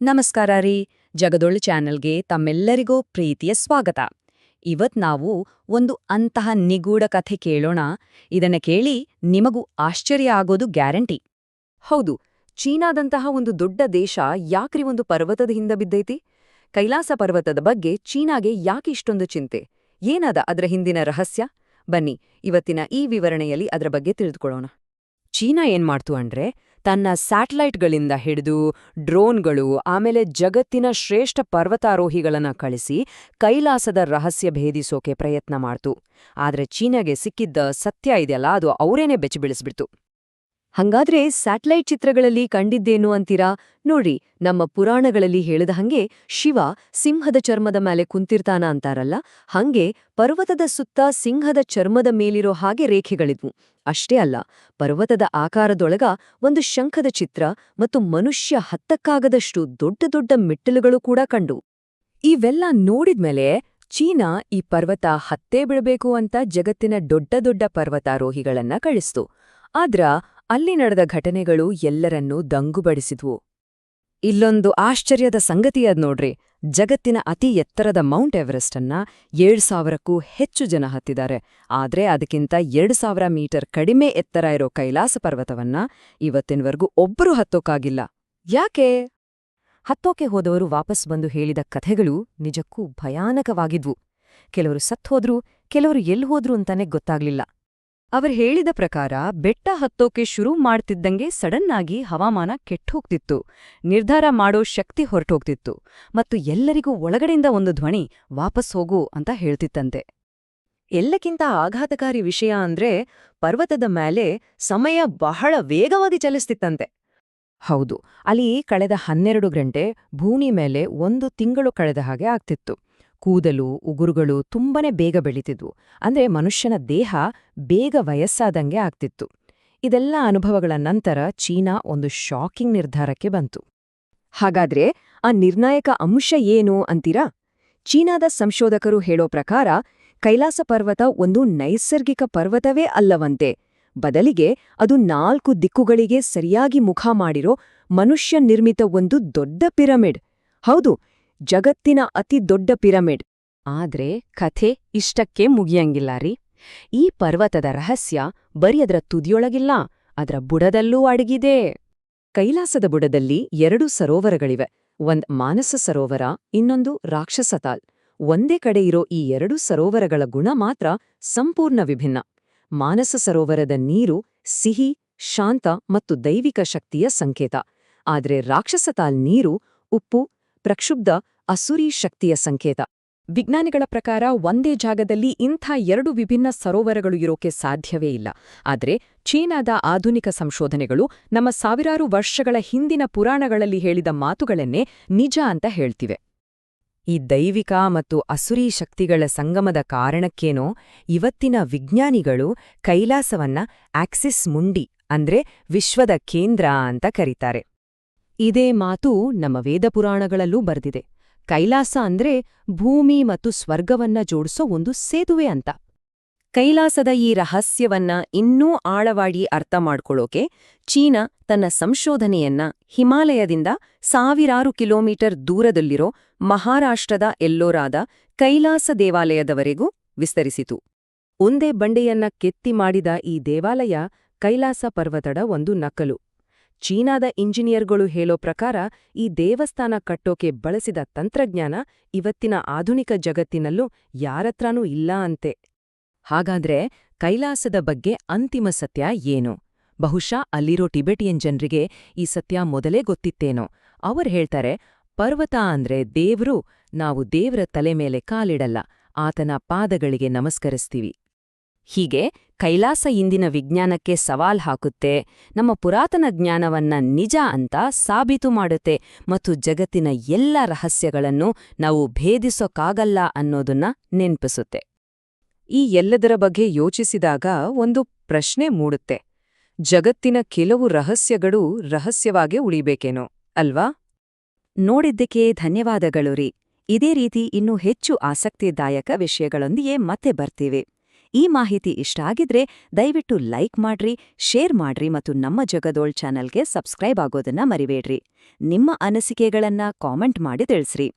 ನಮಸ್ಕಾರ ರೀ, ಜಗದೊಳ್ ಚಾನೆಲ್ಗೆ ತಮ್ಮೆಲ್ಲರಿಗೂ ಪ್ರೀತಿಯ ಸ್ವಾಗತ. ಇವತ್ ನಾವು ಒಂದು ಅಂತಹ ನಿಗೂಢ ಕಥೆ ಕೇಳೋಣ. ಇದನ್ನ ಕೇಳಿ ನಿಮಗೂ ಆಶ್ಚರ್ಯ ಆಗೋದು ಗ್ಯಾರಂಟಿ. ಹೌದು, ಚೀನಾದಂತಹ ಒಂದು ದೊಡ್ಡ ದೇಶ ಯಾಕ್ರಿ ಒಂದು ಪರ್ವತದ ಹಿಂದ ಬಿದ್ದೈತಿ? ಕೈಲಾಸ ಪರ್ವತದ ಬಗ್ಗೆ ಚೀನಾಗೆ ಯಾಕೆ ಇಷ್ಟೊಂದು ಚಿಂತೆ? ಏನದ ಅದರ ಹಿಂದಿನ ರಹಸ್ಯ? ಬನ್ನಿ, ಇವತ್ತಿನ ಈ ವಿವರಣೆಯಲ್ಲಿ ಅದರ ಬಗ್ಗೆ ತಿಳಿದುಕೊಳ್ಳೋಣ. ಚೀನಾ ಏನ್ಮಾಡ್ತು ಅಂದ್ರೆ ತನ್ನ ಸ್ಯಾಟಲೈಟ್ಗಳಿಂದ ಹಿಡಿದು ಡ್ರೋನ್ಗಳು, ಆಮೇಲೆ ಜಗತ್ತಿನ ಶ್ರೇಷ್ಠ ಪರ್ವತಾರೋಹಿಗಳನ್ನ ಕಳಿಸಿ ಕೈಲಾಸದ ರಹಸ್ಯ ಭೇದಿಸೋಕೆ ಪ್ರಯತ್ನ ಮಾಡ್ತು. ಆದ್ರೆ ಚೀನಾಗೆ ಸಿಕ್ಕಿದ್ದ ಸತ್ಯ ಇದೆಯಲ್ಲ, ಅದು ಅವರೇನೆ ಬೆಚ್ಚಿ ಬೀಳಿಸ್ಬಿಡ್ತು ಹಂಗಾದ್ರೆ ಸ್ಯಾಟಲೈಟ್ ಚಿತ್ರಗಳಲ್ಲಿ ಕಂಡಿದ್ದೇನು ಅಂತೀರಾ? ನೋಡಿ, ನಮ್ಮ ಪುರಾಣಗಳಲ್ಲಿ ಹೇಳಿದ ಹಂಗೆ ಶಿವ ಸಿಂಹದ ಚರ್ಮದ ಮೇಲೆ ಕುಂತಿರ್ತಾನ ಅಂತಾರಲ್ಲ? ಹಂಗೆ ಪರ್ವತದ ಸುತ್ತ ಸಿಂಹದ ಚರ್ಮದ ಮೇಲಿರೋ ಹಾಗೆ ರೇಖೆಗಳಿದ್ವು. ಅಷ್ಟೇ ಅಲ್ಲ, ಪರ್ವತದ ಆಕಾರದೊಳಗ ಒಂದು ಶಂಖದ ಚಿತ್ರ ಮತ್ತು ಮನುಷ್ಯ ಹತ್ತಕ್ಕಾಗದಷ್ಟು ದೊಡ್ಡ ದೊಡ್ಡ ಮೆಟ್ಟಿಲುಗಳು ಕೂಡ ಕಂಡು. ಇವೆಲ್ಲ ನೋಡಿದ್ಮೇಲೆ ಚೀನಾ ಈ ಪರ್ವತ ಹತ್ತೇ ಬಿಡಬೇಕು ಅಂತ ಜಗತ್ತಿನ ದೊಡ್ಡ ದೊಡ್ಡ ಪರ್ವತಾರೋಹಿಗಳನ್ನ ಕಳಿಸ್ತು. ಆದ್ರ ಅಲ್ಲಿ ನಡೆದ ಘಟನೆಗಳು ಎಲ್ಲರನ್ನೂ ದಂಗುಬಡಿಸಿದ್ವು. ಇಲ್ಲೊಂದು ಆಶ್ಚರ್ಯದ ಸಂಗತಿಯದ್ ನೋಡ್ರಿ. ಜಗತ್ತಿನ ಅತಿ ಎತ್ತರದ ಮೌಂಟ್ ಎವರೆಸ್ಟ್ ಅನ್ನ ಏಳ್ ಸಾವಿರಕ್ಕೂ ಹೆಚ್ಚು ಜನ ಹತ್ತಿದ್ದಾರೆ. ಆದ್ರೆ ಅದಕ್ಕಿಂತ ಎರಡು ಸಾವಿರ ಮೀಟರ್ ಕಡಿಮೆ ಎತ್ತರ ಇರೋ ಕೈಲಾಸ ಪರ್ವತವನ್ನ ಇವತ್ತಿನವರೆಗೂ ಒಬ್ಬರೂ ಹತ್ತೋಕಾಗಿಲ್ಲ. ಯಾಕೆ? ಹತ್ತೋಕೆ ಹೋದವರು ವಾಪಸ್ ಬಂದು ಹೇಳಿದ ಕಥೆಗಳು ನಿಜಕ್ಕೂ ಭಯಾನಕವಾಗಿದ್ವು. ಕೆಲವರು ಸತ್ತೋದ್ರು ಕೆಲವರು ಎಲ್ಲಿ ಹೋದ್ರು ಅಂತಾನೆ ಗೊತ್ತಾಗ್ಲಿಲ್ಲ. ಅವರು ಹೇಳಿದ ಪ್ರಕಾರ ಬೆಟ್ಟ ಹತ್ತೋಕೆ ಶುರು ಮಾಡ್ತಿದ್ದಂಗೆ ಸಡನ್ ಆಗಿ ಹವಾಮಾನ ಕೆಟ್ಟೋಗ್ತಿತ್ತು. ನಿರ್ಧಾರ ಮಾಡೋ ಶಕ್ತಿ ಹೊರಟೋಗ್ತಿತ್ತು. ಮತ್ತು ಎಲ್ಲರಿಗೂ ಒಳಗಡೆಯಿಂದ ಒಂದು ಧ್ವನಿ, ವಾಪಸ್ ಹೋಗು ಅಂತ ಹೇಳ್ತಿತ್ತಂತೆ. ಎಲ್ಲಕ್ಕಿಂತ ಆಘಾತಕಾರಿ ವಿಷಯ ಅಂದ್ರೆ ಪರ್ವತದ ಮೇಲೆ ಸಮಯ ಬಹಳ ವೇಗವಾಗಿ ಚಲಿಸ್ತಿತ್ತಂತೆ. ಹೌದು, ಅಲ್ಲಿ ಕಳೆದ ಹನ್ನೆರಡು ಗಂಟೆ ಭೂಮಿ ಮೇಲೆ ಒಂದು ತಿಂಗಳು ಕಳೆದ ಹಾಗೆ ಆಗ್ತಿತ್ತು. ಕೂದಲು, ಉಗುರುಗಳು ತುಂಬನೇ ಬೇಗ ಬೆಳೀತಿದ್ವು. ಅಂದ್ರೆ ಮನುಷ್ಯನ ದೇಹ ಬೇಗ ವಯಸ್ಸಾದಂಗೆ ಆಗ್ತಿತ್ತು. ಇದೆಲ್ಲ ಅನುಭವಗಳ ನಂತರ ಚೀನಾ ಒಂದು ಶಾಕಿಂಗ್ ನಿರ್ಧಾರಕ್ಕೆ ಬಂತು. ಹಾಗಾದ್ರೆ ಆ ನಿರ್ಣಾಯಕ ಅಂಶ ಏನು ಅಂತೀರಾ? ಚೀನಾದ ಸಂಶೋಧಕರು ಹೇಳೋ ಪ್ರಕಾರ ಕೈಲಾಸ ಪರ್ವತ ಒಂದು ನೈಸರ್ಗಿಕ ಪರ್ವತವೇ ಅಲ್ಲವಂತೆ. ಬದಲಿಗೆ ಅದು ನಾಲ್ಕು ದಿಕ್ಕುಗಳಿಗೆ ಸರಿಯಾಗಿ ಮುಖ ಮಾಡಿರೋ ಮನುಷ್ಯ ನಿರ್ಮಿತ ಒಂದು ದೊಡ್ಡ ಪಿರಮಿಡ್. ಹೌದು ಜಗತ್ತಿನ ಅತಿ ದೊಡ್ಡ ಪಿರಮಿಡ್. ಆದ್ರೆ ಕಥೆ ಇಷ್ಟಕ್ಕೆ ಮುಗಿಯಂಗಿಲ್ಲ ರೀ. ಈ ಪರ್ವತದ ರಹಸ್ಯ ಬರೀ ಅದರ ತುದಿಯೊಳಗಿಲ್ಲ, ಅದರ ಬುಡದಲ್ಲೂ ಅಡಗಿದೆ. ಕೈಲಾಸದ ಬುಡದಲ್ಲಿ ಎರಡು ಸರೋವರಗಳಿವೆ. ಒಂದ್ ಮಾನಸ ಸರೋವರ, ಇನ್ನೊಂದು ರಾಕ್ಷಸತಾಲ್ ಒಂದೇ ಕಡೆ ಇರೋ ಈ ಎರಡು ಸರೋವರಗಳ ಗುಣ ಮಾತ್ರ ಸಂಪೂರ್ಣ ವಿಭಿನ್ನ. ಮಾನಸ ಸರೋವರದ ನೀರು ಸಿಹಿ, ಶಾಂತ ಮತ್ತು ದೈವಿಕ ಶಕ್ತಿಯ ಸಂಕೇತ. ಆದ್ರೆ ರಾಕ್ಷಸತಾಲ್ ನೀರು ಉಪ್ಪು ಪ್ರಕ್ಷುಬ್ಧ ಅಸುರಿ ಶಕ್ತಿಯ ಸಂಕೇತ. ವಿಜ್ಞಾನಿಗಳ ಪ್ರಕಾರ ಒಂದೇ ಜಾಗದಲ್ಲಿ ಇಂಥ ಎರಡು ವಿಭಿನ್ನ ಸರೋವರಗಳು ಇರೋಕೆ ಸಾಧ್ಯವೇ ಇಲ್ಲ. ಆದರೆ ಚೀನಾದ ಆಧುನಿಕ ಸಂಶೋಧನೆಗಳು ನಮ್ಮ ಸಾವಿರಾರು ವರ್ಷಗಳ ಹಿಂದಿನ ಪುರಾಣಗಳಲ್ಲಿ ಹೇಳಿದ ಮಾತುಗಳನ್ನೇ ನಿಜ ಅಂತ ಹೇಳ್ತಿವೆ. ಈ ದೈವಿಕ ಮತ್ತು ಅಸುರಿ ಶಕ್ತಿಗಳ ಸಂಗಮದ ಕಾರಣಕ್ಕೇನೋ ಇವತ್ತಿನ ವಿಜ್ಞಾನಿಗಳು ಕೈಲಾಸವನ್ನ ಆಕ್ಸಿಸ್ ಮುಂಡಿ ಅಂದ್ರೆ ವಿಶ್ವದ ಕೇಂದ್ರ ಅಂತ ಕರೀತಾರೆ. ಇದೇ ಮಾತು ನಮ್ಮ ವೇದಪುರಾಣಗಳಲ್ಲೂ ಬರ್ದಿದೆ. ಕೈಲಾಸ ಅಂದ್ರೆ ಭೂಮಿ ಮತ್ತು ಸ್ವರ್ಗವನ್ನ ಜೋಡಿಸೋ ಒಂದು ಸೇತುವೆ ಅಂತ. ಕೈಲಾಸದ ಈ ರಹಸ್ಯವನ್ನ ಇನ್ನೂ ಆಳವಾಗಿ ಅರ್ಥ ಮಾಡ್ಕೊಳ್ಳೋಕೆ ಚೀನಾ ತನ್ನ ಸಂಶೋಧನೆಯನ್ನ ಹಿಮಾಲಯದಿಂದ ಸಾವಿರಾರು ಕಿಲೋಮೀಟರ್ ದೂರದಲ್ಲಿರೋ ಮಹಾರಾಷ್ಟ್ರದ ಎಲ್ಲೋರಾದ ಕೈಲಾಸ ದೇವಾಲಯದವರೆಗೂ ವಿಸ್ತರಿಸಿತು. ಒಂದೇ ಬಂಡೆಯನ್ನ ಕೆತ್ತಿ ಮಾಡಿದ ಈ ದೇವಾಲಯ ಕೈಲಾಸ ಪರ್ವತದ ಒಂದು ನಕಲು. ಚೀನಾದ ಇಂಜಿನಿಯರ್ಗಳು ಹೇಳೋ ಪ್ರಕಾರ, ಈ ದೇವಸ್ಥಾನ ಕಟ್ಟೋಕೆ ಬಳಸಿದ ತಂತ್ರಜ್ಞಾನ ಇವತ್ತಿನ ಆಧುನಿಕ ಜಗತ್ತಿನಲ್ಲೂ ಯಾರತ್ರನೂ ಇಲ್ಲ ಅಂತೆ. ಹಾಗಾದ್ರೆ ಕೈಲಾಸದ ಬಗ್ಗೆ ಅಂತಿಮ ಸತ್ಯ ಏನು? ಬಹುಶಃ ಅಲ್ಲಿರೋ ಟಿಬೆಟಿಯನ್ ಜನರಿಗೆ ಈ ಸತ್ಯ ಮೊದಲೇ ಗೊತ್ತಿತ್ತೇನೋ. ಅವರು ಹೇಳ್ತಾರೆ, ಪರ್ವತ ಅಂದ್ರೆ ದೇವ್ರು, ನಾವು ದೇವ್ರ ತಲೆ ಮೇಲೆ ಕಾಲಿಡಲ್ಲ, ಆತನ ಪಾದಗಳಿಗೆ ನಮಸ್ಕರಿಸ್ತೀವಿ. ಹೀಗೆ ಕೈಲಾಸ ಇಂದಿನ ವಿಜ್ಞಾನಕ್ಕೆ ಸವಾಲ್ ಹಾಕುತ್ತೆ, ನಮ್ಮ ಪುರಾತನ ಜ್ಞಾನವನ್ನ ನಿಜ ಅಂತ ಸಾಬೀತು ಮಾಡುತ್ತೆ ಮತ್ತು ಜಗತ್ತಿನ ಎಲ್ಲ ರಹಸ್ಯಗಳನ್ನು ನಾವು ಭೇದಿಸೋಕ್ಕಾಗಲ್ಲ ಅನ್ನೋದನ್ನ ನೆನ್ಪಿಸುತ್ತೆ. ಈ ಎಲ್ಲದರ ಬಗ್ಗೆ ಯೋಚಿಸಿದಾಗ ಒಂದು ಪ್ರಶ್ನೆ ಮೂಡುತ್ತೆ, ಜಗತ್ತಿನ ಕೆಲವು ರಹಸ್ಯಗಳು ರಹಸ್ಯವಾಗೇ ಉಳಿಬೇಕೇನೋ, ಅಲ್ವಾ? ನೋಡಿದ್ದಕ್ಕೆ ಧನ್ಯವಾದಗಳು ರೀ. ಇದೇ ರೀತಿ ಇನ್ನೂ ಹೆಚ್ಚು ಆಸಕ್ತಿದಾಯಕ ವಿಷಯಗಳೊಂದಿಗೆ ಮತ್ತೆ ಬರ್ತೀವಿ. ಈ ಮಾಹಿತಿ ಇಷ್ಟ ಆಗಿದ್ರೆ ದಯವಿಟ್ಟು ಲೈಕ್ ಮಾಡ್ರಿ, ಶೇರ್ ಮಾಡ್ರಿ ಮತ್ತು ನಮ್ಮ ಜಗದೋಳ್ ಚಾನಲ್ಗೆ ಸಬ್ಸ್ಕ್ರೈಬ್ ಆಗೋದನ್ನ ಮರಿಬೇಡ್ರಿ. ನಿಮ್ಮ ಅನಿಸಿಕೆಗಳನ್ನ ಕಾಮೆಂಟ್ ಮಾಡಿ ತಿಳಿಸ್ರಿ.